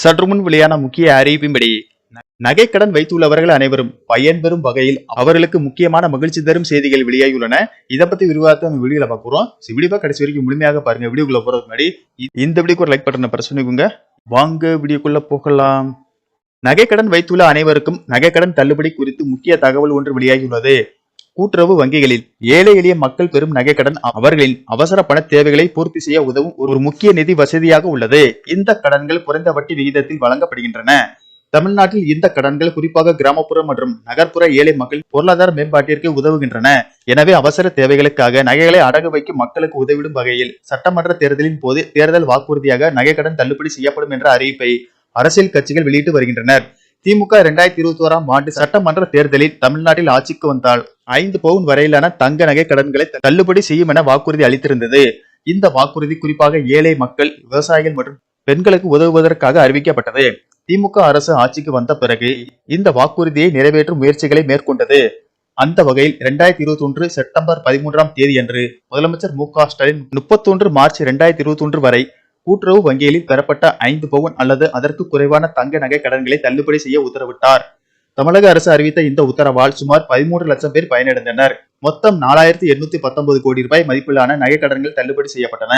சற்று முன் வெளியான முக்கிய அறிவிப்பின்படி நகைக்கடன் வைத்துள்ளவர்கள் அனைவரும் பயன்பெறும் வகையில் அவர்களுக்கு முக்கியமான மகிழ்ச்சி தரும் செய்திகள் வெளியாகியுள்ளன. இதை பத்தி விரிவாக நம்ம வீடியோல பார்க்குறோம் வீடியோ கடைசி வரைக்கும் முழுமையாக பாருங்க. வீடியோக்குள்ள போறதுக்கு முன்னாடி இந்த வீடியோக்கு ஒரு லைக் பட்டனை பிரஸ் பண்ணிக்கோங்க. வாங்க வீடியோக்குள்ள போகலாம். நகைக்கடன் வைத்துள்ள அனைவருக்கும் நகைக்கடன் தள்ளுபடி குறித்து முக்கிய தகவல் ஒன்று வெளியாகியுள்ளது. கூட்டுறவு வங்கிகளில் ஏழை எளிய மக்கள் பெறும் நகைக்கடன் அவர்களின் அவசர பண தேவைகளை பூர்த்தி செய்ய உதவும் ஒரு முக்கிய நிதி வசதியாக உள்ளது. இந்த கடன்கள் குறைந்த வட்டி விகிதத்தில் வழங்கப்படுகின்றன. தமிழ்நாட்டில் இந்த கடன்கள் குறிப்பாக கிராமப்புற மற்றும் நகர்ப்புற ஏழை மக்கள் பொருளாதார மேம்பாட்டிற்கு உதவுகின்றன. எனவே அவசர தேவைகளுக்காக நகைகளை அடகு வைக்கும் மக்களுக்கு உதவிடும் வகையில் சட்டமன்ற தேர்தலின் போது தேர்தல் வாக்குறுதியாக நகைக்கடன் தள்ளுபடி செய்யப்படும் என்ற அறிவிப்பை அரசியல் கட்சிகள் வெளியிட்டு வருகின்றனர். திமுக இரண்டாயிரத்தி இருபத்தி ஓராம் ஆண்டு சட்டமன்ற தேர்தலில் தமிழ்நாட்டில் ஆட்சிக்கு வந்தால் ஐந்து பவுன் வரையிலான தங்க நகை கடன்களை தள்ளுபடி செய்யும் என வாக்குறுதி அளித்திருந்தது. இந்த வாக்குறுதி குறிப்பாக ஏழை மக்கள் விவசாயிகள் மற்றும் பெண்களுக்கு உதவுவதற்காக அறிவிக்கப்பட்டது. திமுக அரசு ஆட்சிக்கு வந்த பிறகு இந்த வாக்குறுதியை நிறைவேற்றும் முயற்சிகளை மேற்கொண்டது. அந்த வகையில் இரண்டாயிரத்தி இருபத்தி ஒன்று செப்டம்பர் பதிமூன்றாம் தேதியன்று முதலமைச்சர் மு க ஸ்டாலின் முப்பத்தொன்று மார்ச் இரண்டாயிரத்தி இருபத்தி ஒன்று வரை கூட்டுறவு வங்கிகளில் பெறப்பட்ட ஐந்து பவுன் அல்லது அதற்கு குறைவான தங்க நகை கடன்களை தள்ளுபடி செய்ய உத்தரவிட்டார். தமிழக அரசு அறிவித்த இந்த உத்தரவால் சுமார் பதிமூன்று லட்சம் பேர் பயனடைந்தனர். மொத்தம் நாலாயிரத்தி எண்ணூத்தி பத்தொன்பது கோடி ரூபாய் மதிப்பிலான நகை கடன்கள் தள்ளுபடி செய்யப்பட்டன.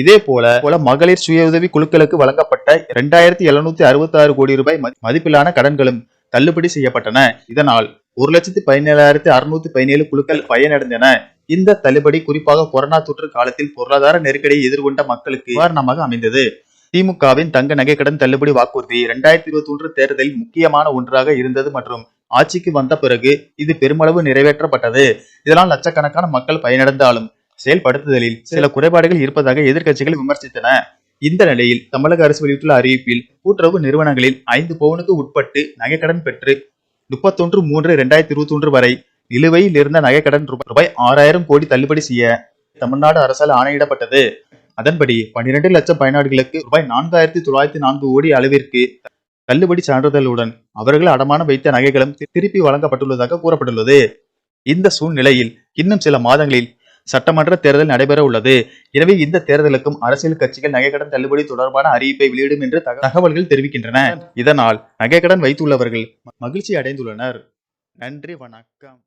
இதே போல போல மகளிர் சுய உதவி குழுக்களுக்கு வழங்கப்பட்ட இரண்டாயிரத்தி எழுநூத்தி அறுபத்தி ஆறு கோடி ரூபாய் மதிப்பிலான கடன்களும் தள்ளுபடி செய்யப்பட்டன. இதனால் ஒரு லட்சத்தி பதினேழாயிரத்தி அறுநூத்தி பதினேழு குழுக்கள் பயனடைந்தன. இந்த தள்ளுபடி குறிப்பாக கொரோனா தொற்று காலத்தில் பொருளாதார நெருக்கடியை எதிர்கொண்ட மக்களுக்கு உதாரணமாக அமைந்தது. திமுகவின் தங்க நகை கடன் தள்ளுபடி வாக்குறுதி இரண்டாயிரத்தி இருபத்தி ஒன்று தேர்தலில் முக்கியமான ஒன்றாக இருந்தது மற்றும் ஆட்சிக்கு வந்த பிறகு இது பெருமளவு நிறைவேற்றப்பட்டது. இதனால் லட்சக்கணக்கான மக்கள் பயனடைந்தாலும் செயல்படுத்துதலில் சில குறைபாடுகள் இருப்பதாக எதிர்க்கட்சிகள் விமர்சித்தன. இந்த நிலையில் தமிழக அரசு வெளியிட்டுள்ள அறிவிப்பில் கூட்டுறவு நிறுவனங்களில் ஐந்து பவுனுக்கு உட்பட்டு நகைக்கடன் பெற்று முப்பத்தொன்று மூன்று இரண்டாயிரத்தி இருபத்தி ஒன்று வரை நிலுவையில் இருந்த நகைக்கடன் ரூபாய் ஆறாயிரம் கோடி தள்ளுபடி செய்ய தமிழ்நாடு அரசால் ஆணையிடப்பட்டது. அதன்படி பன்னிரண்டு லட்சம் பயனாளிகளுக்கு ரூபாய் நான்காயிரத்தி தொள்ளாயிரத்தி நான்கு கோடி அளவிற்கு தள்ளுபடி சான்றிதழுடன் அவர்கள் அடமானம் வைத்த நகைகளும் திருப்பி வழங்கப்பட்டுள்ளதாக கூறப்பட்டுள்ளது. இந்த சூழ்நிலையில் இன்னும் சில மாதங்களில் சட்டமன்ற தேர்தல் நடைபெற உள்ளது. எனவே இந்த தேர்தலுக்கும் அரசியல் கட்சிகள் நகைக்கடன் தள்ளுபடி தொடர்பான அறிவிப்பை வெளியிடும் என்று தக- தகவல்கள் தெரிவிக்கின்றன. இதனால் நகைக்கடன் வைத்துள்ளவர்கள் மகிழ்ச்சி அடைந்துள்ளனர். நன்றி வணக்கம்.